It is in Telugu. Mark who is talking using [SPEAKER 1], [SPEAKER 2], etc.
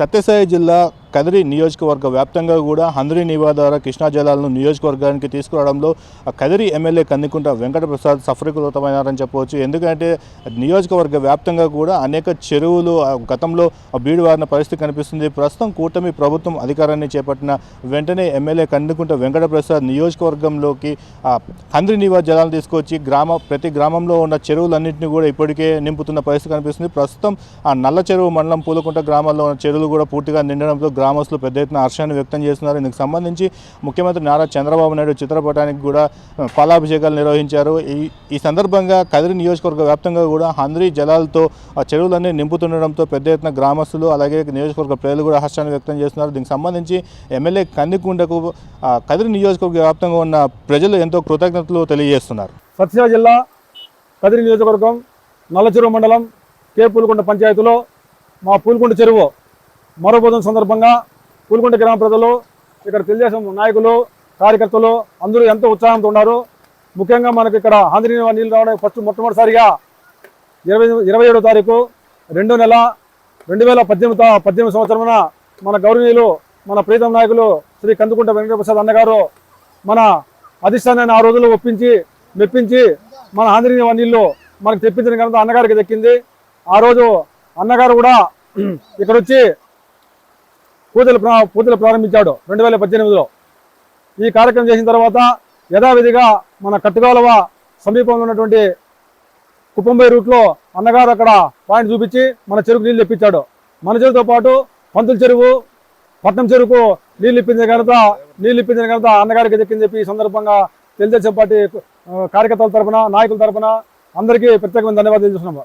[SPEAKER 1] సత్యసాయి జిల్లా కదిరి నియోజకవర్గ వ్యాప్తంగా కూడా హందరి నివా ద్వారా కృష్ణా జలాలను నియోజకవర్గానికి తీసుకురావడంలో కదిరి ఎమ్మెల్యే కందికుంట వెంకటప్రసాద్ సఫరీకృతమైనారని చెప్పవచ్చు. ఎందుకంటే నియోజకవర్గ వ్యాప్తంగా కూడా అనేక చెరువులు గతంలో బీడువారిన పరిస్థితి కనిపిస్తుంది. ప్రస్తుతం కూటమి ప్రభుత్వం అధికారాన్ని చేపట్టిన వెంటనే ఎమ్మెల్యే కందికుంట వెంకటప్రసాద్ నియోజకవర్గంలోకి హందరి నివా జలాలను తీసుకొచ్చి గ్రామ ప్రతి గ్రామంలో ఉన్న చెరువులన్నింటినీ కూడా ఇప్పటికే నింపుతున్న పరిస్థితి కనిపిస్తుంది. ప్రస్తుతం ఆ నల్ల చెరువు మండలం పూలకుంట గ్రామాల్లో ఉన్న చెరువులు కూడా పూర్తిగా నిండడంతో గ్రామస్తులు పెద్ద ఎత్తున హర్షాన్ని వ్యక్తం చేస్తున్నారు. ఇందుకు సంబంధించి ముఖ్యమంత్రి నారా చంద్రబాబు నాయుడు చిత్రపటానికి కూడా ఆ, పాలాభిషేకాలు నిర్వహించారు. ఈ ఈ సందర్భంగా కదిరి నియోజకవర్గ వ్యాప్తంగా కూడా హంద్రి జలాలతో ఆ చెరువులన్నీ నింపుతుండడంతో పెద్ద ఎత్తున గ్రామస్తులు అలాగే నియోజకవర్గ ప్రజలు కూడా హర్షాన్ని వ్యక్తం చేస్తున్నారు. దీనికి సంబంధించి ఎమ్మెల్యే కందికుండకు కదిరి నియోజకవర్గ వ్యాప్తంగా ఉన్న ప్రజలు ఎంతో కృతజ్ఞతలు తెలియజేస్తున్నారు.
[SPEAKER 2] సత్యసాయి జిల్లా కదిరి నియోజకవర్గం నల్లచెరువు మండలం కే పూలకొండ పంచాయతీలో మా పూలకొండ చెరువు మరో సందర్భంగా పూలకొండ గ్రామ ప్రజలు ఇక్కడ తెలుగుదేశం నాయకులు కార్యకర్తలు అందరూ ఎంతో ఉత్సాహంతో ఉన్నారు. ముఖ్యంగా మనకి ఇక్కడ ఆంధ్రనీయ నీళ్ళు రావడం ఫస్ట్ మొట్టమొదటిసారిగా ఇరవై ఇరవై ఏడో తారీఖు రెండో నెల రెండు వేల పద్దెనిమిది పద్దెనిమిది సంవత్సరమున మన గౌరవనీయులు మన ప్రీతం నాయకులు శ్రీ కందుకుంట వెంకటప్రసాద్ అన్నగారు మన అధిష్టానాన్ని ఆ రోజుల్లో ఒప్పించి మెప్పించి మన ఆంధ్ర నీళ్ళు మనకు తెప్పించిన కనుక అన్నగారికి దక్కింది. ఆ రోజు అన్నగారు కూడా ఇక్కడ వచ్చి పూజలు పూజలు ప్రారంభించాడు రెండు వేల పద్దెనిమిదిలో. ఈ కార్యక్రమం చేసిన తర్వాత యథావిధిగా మన కట్టుగాలవ సమీపంలో ఉన్నటువంటి కుప్పంబై రూట్లో అన్నగారు అక్కడ పాయింట్ చూపించి మన చెరుకు నీళ్ళు తెప్పించాడు. మన చెరువుతో పాటు పంతుల చెరువు పట్నం చెరువుకు నీళ్ళు ఇప్పించిన ఘనత నీళ్ళు ఇప్పించిన ఘనత అన్నగారికి దక్కింది చెప్పి ఈ సందర్భంగా తెలుగుదేశం పార్టీ కార్యకర్తల తరపున నాయకుల తరపున అందరికీ ప్రత్యేకమైన ధన్యవాదాలు తెలుస్తున్నాము.